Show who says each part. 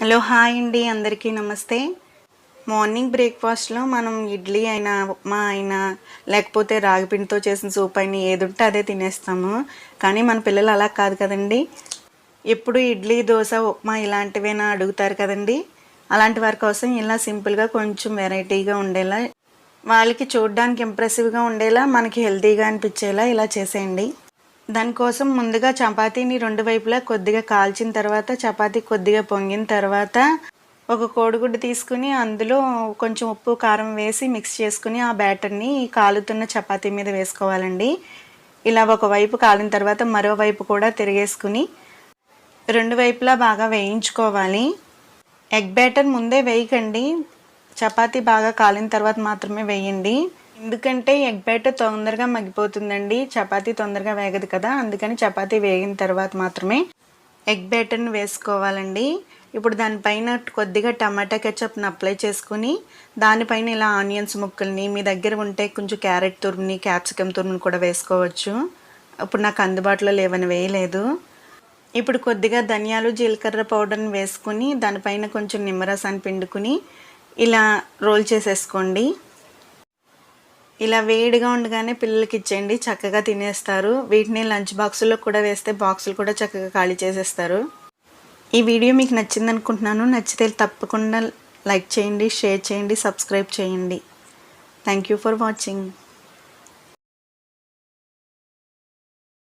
Speaker 1: Hello hi అండి. అందరికీ నమస్తే. మార్నింగ్ బ్రేక్ఫాస్ట్లో మనం ఇడ్లీ అయినా ఉప్మా అయినా లేకపోతే రాగిపిండితో చేసిన సూప్ అయినా ఏది ఉంటే అదే తినేస్తాము. కానీ మన పిల్లలు అలా కాదు కదండి. ఎప్పుడు ఇడ్లీ దోశ ఉప్మా ఇలాంటివైనా అడుగుతారు కదండి. అలాంటి వారి కోసం ఇలా సింపుల్గా కొంచెం వెరైటీగా ఉండేలా వాళ్ళకి చూడడానికి ఇంప్రెసివ్గా ఉండేలా మనకి హెల్తీగా అనిపించేలా ఇలా చేసేయండి. దానికోసం ముందుగా చపాతీని రెండు వైపులా కొద్దిగా కాల్చిన తర్వాత చపాతీ కొద్దిగా పొంగిన తర్వాత ఒక కోడిగుడ్డు తీసుకుని అందులో కొంచెం ఉప్పు కారం వేసి మిక్స్ చేసుకుని ఆ బ్యాటర్ని కాలుతున్న చపాతీ మీద వేసుకోవాలండి. ఇలా ఒకవైపు కాలిన తర్వాత మరోవైపు కూడా తిరిగేసుకుని రెండు వైపులా బాగా వేయించుకోవాలి. ఎగ్ బ్యాటర్ ముందే వేయకండి. చపాతీ బాగా కాలిన తర్వాత మాత్రమే వేయండి. ఎందుకంటే ఎగ్ బయట తొందరగా మగ్గిపోతుందండి. చపాతీ తొందరగా వేగదు కదా. అందుకని చపాతీ వేగిన తర్వాత మాత్రమే ఎగ్ బ్యాటర్ని వేసుకోవాలండి. ఇప్పుడు దానిపైన కొద్దిగా టమాటా కెచప్ని అప్లై చేసుకుని దానిపైన ఇలా ఆనియన్స్ ముక్కల్ని మీ దగ్గర ఉంటే కొంచెం క్యారెట్ తురుముని క్యాప్సికమ్ తురుముని కూడా వేసుకోవచ్చు. ఇప్పుడు నాకు అందుబాటులో లేవని వేయలేదు. ఇప్పుడు కొద్దిగా ధనియాలు జీలకర్ర పౌడర్ని వేసుకుని దానిపైన కొంచెం నిమ్మరసాన్ని పిండుకుని ఇలా రోల్ చేసేసుకోండి. ఇలా వేడిగా ఉండగానే పిల్లలకి ఇచ్చేయండి చక్కగా తినేస్తారు. వీటిని లంచ్ బాక్సుల్లో కూడా వేస్తే బాక్సులు కూడా చక్కగా ఖాళీ చేసేస్తారు. ఈ వీడియో మీకు నచ్చింది అనుకుంటున్నాను. నచ్చితే తప్పకుండా లైక్ చేయండి షేర్ చేయండి సబ్స్క్రైబ్ చేయండి. Thank you for watching